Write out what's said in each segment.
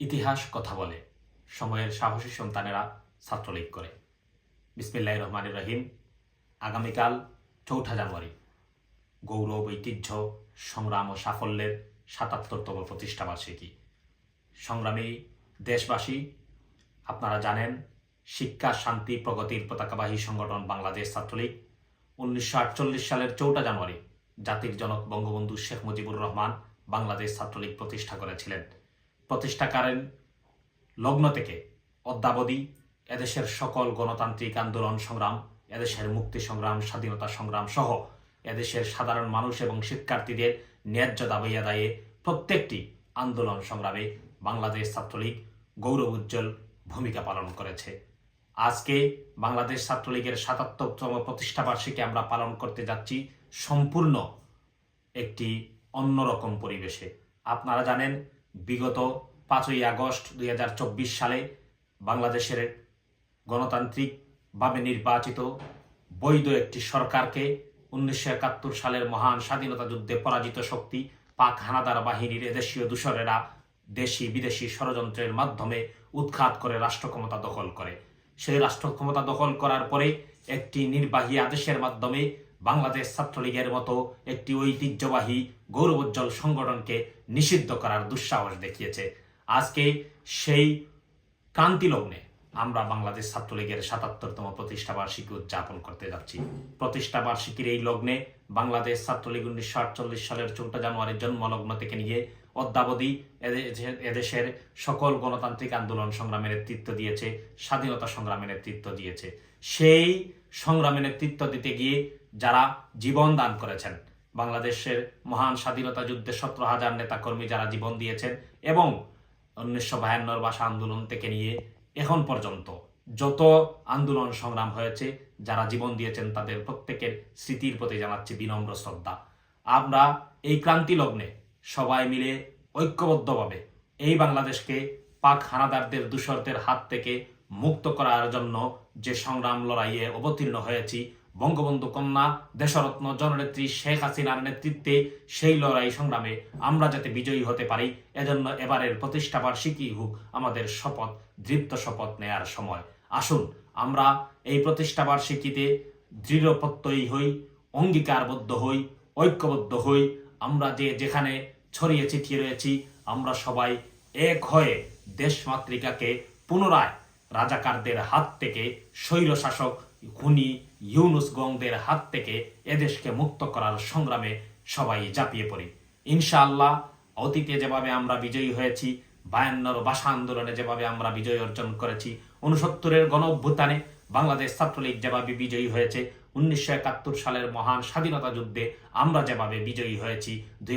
ইতিহাস কথা বলে। সময়ের সাহসী সন্তানেরা ছাত্রলীগ করে। বিসমিল্লাহ রহমান রহিম। আগামীকাল চৌঠা জানুয়ারি। গৌরব, ঐতিহ্য, সংগ্রাম ও সাফল্যের সাতাত্তরতম প্রতিষ্ঠাবার্ষিকী সংগ্রামী দেশবাসী, আপনারা জানেন, শিক্ষা, শান্তি, প্রগতির পতাকাবাহী সংগঠন বাংলাদেশ ছাত্রলীগ উনিশশো আটচল্লিশ সালের চৌঠা জানুয়ারি জাতির জনক বঙ্গবন্ধু শেখ মুজিবুর রহমান বাংলাদেশ ছাত্রলীগ প্রতিষ্ঠা করেছিলেন। প্রতিষ্ঠাকালীন লগ্ন থেকে অদ্যাবধি এদেশের সকল গণতান্ত্রিক আন্দোলন সংগ্রাম, এদেশের মুক্তি সংগ্রাম, স্বাধীনতা সংগ্রাম সহ এদেশের সাধারণ মানুষ এবং শিক্ষার্থীদের ন্যায্য দাবি আদায়ে প্রত্যেকটি আন্দোলন সংগ্রামে বাংলাদেশ ছাত্রলীগ গৌরব উজ্জ্বল ভূমিকা পালন করেছে। আজকে বাংলাদেশ ছাত্রলীগের সাতাত্তরতম প্রতিষ্ঠাবার্ষিকী আমরা পালন করতে যাচ্ছি সম্পূর্ণ একটি অন্যরকম পরিবেশে। আপনারা জানেন বিগত পাঁচই আগস্ট দুই হাজার চব্বিশ সালে বাংলাদেশের গণতান্ত্রিকভাবে নির্বাচিত বৈধ একটি সরকারকে উনিশশো একাত্তর সালের মহান স্বাধীনতা যুদ্ধে পরাজিত শক্তি পাক হানাদার বাহিনীর এদেশীয় দূষরেরা দেশি বিদেশি ষড়যন্ত্রের মাধ্যমে উৎখাত করে রাষ্ট্র ক্ষমতা দখল করে। সেই রাষ্ট্র ক্ষমতা দখল করার পরে একটি নির্বাহী আদেশের মাধ্যমে বাংলাদেশ ছাত্রলীগের মতো একটি ঐতিহ্যবাহী গৌরবোজ্জ্বল সংগঠনকে নিষিদ্ধ করার দুঃসাহস দেখিয়েছে। আজকে সেই ক্রান্তি লগ্নে আমরা বাংলাদেশ ছাত্রলীগের সাতাত্তরতম প্রতিষ্ঠা বার্ষিকী উদযাপন করতে যাচ্ছি। প্রতিষ্ঠা বার্ষিকীর এই লগ্নে বাংলাদেশ ছাত্রলীগ উনিশশো আটচল্লিশ সালের চৌঠা জানুয়ারির জন্মলগ্ন থেকে নিয়ে অদ্যাবধি এদেশের সকল গণতান্ত্রিক আন্দোলন সংগ্রামের নেতৃত্ব দিয়েছে, স্বাধীনতা সংগ্রামের নেতৃত্ব দিয়েছে। সেই সংগ্রামে নেতৃত্ব দিতে গিয়ে যারা জীবন দান করেছেন। বাংলাদেশের মহান স্বাধীনতা যুদ্ধে সতেরো হাজার নেতাকর্মী যারা জীবন দিয়েছেন এবং উনিশশো বায়ান্নর ভাষা আন্দোলন থেকে নিয়ে এখন পর্যন্ত যত আন্দোলন সংগ্রাম হয়েছে, যারা জীবন দিয়েছেন তাদের প্রত্যেকের স্মৃতির প্রতি জানাচ্ছি বিনম্র শ্রদ্ধা। আমরা এই ক্রান্তি লগ্নে সবাই মিলে ঐক্যবদ্ধভাবে এই বাংলাদেশকে পাক হানাদারদের দূষরদের হাত থেকে মুক্ত করার জন্য যে সংগ্রাম লড়াইয়ে অবতীর্ণ হয়েছি বঙ্গবন্ধু কন্যা, দেশরত্ন জননেত্রী শেখ হাসিনার নেতৃত্বে সেই লড়াই সংগ্রামে আমরা যাতে বিজয়ী হতে পারি, এজন্য এবারের প্রতিষ্ঠা বার্ষিকী হোক আমাদের শপথ, দৃপ্ত শপথ নেয়ার সময়। আসুন, আমরা এই প্রতিষ্ঠা বার্ষিকীতে দৃঢ় প্রত্যয়ী হই, অঙ্গীকারবদ্ধ হই, ঐক্যবদ্ধ হই। আমরা যে যেখানে ছড়িয়ে ছিটিয়ে রয়েছি, আমরা সবাই এক হয়ে দেশমাতৃকাকে পুনরায় রাজাকারদের হাত থেকে স্বৈরশাসক খুনি ইউনুস গংদের হাত থেকে এদেশকে মুক্ত করার সংগ্রামে সবাই ঝাঁপিয়ে পড়ি। ইনশাআল্লাহ, অতীতে যেভাবে আমরা বিজয়ী হয়েছি, বায়ান্নর ভাষা আন্দোলনে যেভাবে আমরা বিজয় অর্জন করেছি উনসত্তরের গণ অভ্যুত্থানে বাংলাদেশ ছাত্রলীগ যেভাবে বিজয়ী হয়েছে, উনিশশো একাত্তর সালের মহান স্বাধীনতা যুদ্ধে আমরা যেভাবে বিজয়ী হয়েছি, দুই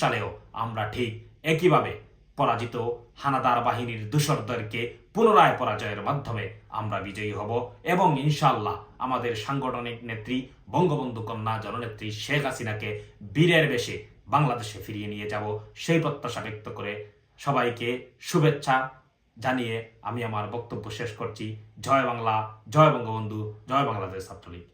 সালেও আমরা ঠিক একইভাবে পরাজিত হানাদার বাহিনীর দূষরদেরকে পুনরায় পরাজয়ের মাধ্যমে আমরা বিজয়ী হব এবং ইনশাল্লাহ আমাদের সাংগঠনিক নেত্রী, বঙ্গবন্ধু কন্যা জননেত্রী শেখ হাসিনাকে বীরের বেশে বাংলাদেশে ফিরিয়ে নিয়ে যাব সেই প্রত্যাশা ব্যক্ত করে সবাইকে শুভেচ্ছা জানিয়ে আমি আমার বক্তব্য শেষ করছি। জয় বাংলা, জয় বঙ্গবন্ধু, জয় বাংলাদেশ ছাত্রলীগ।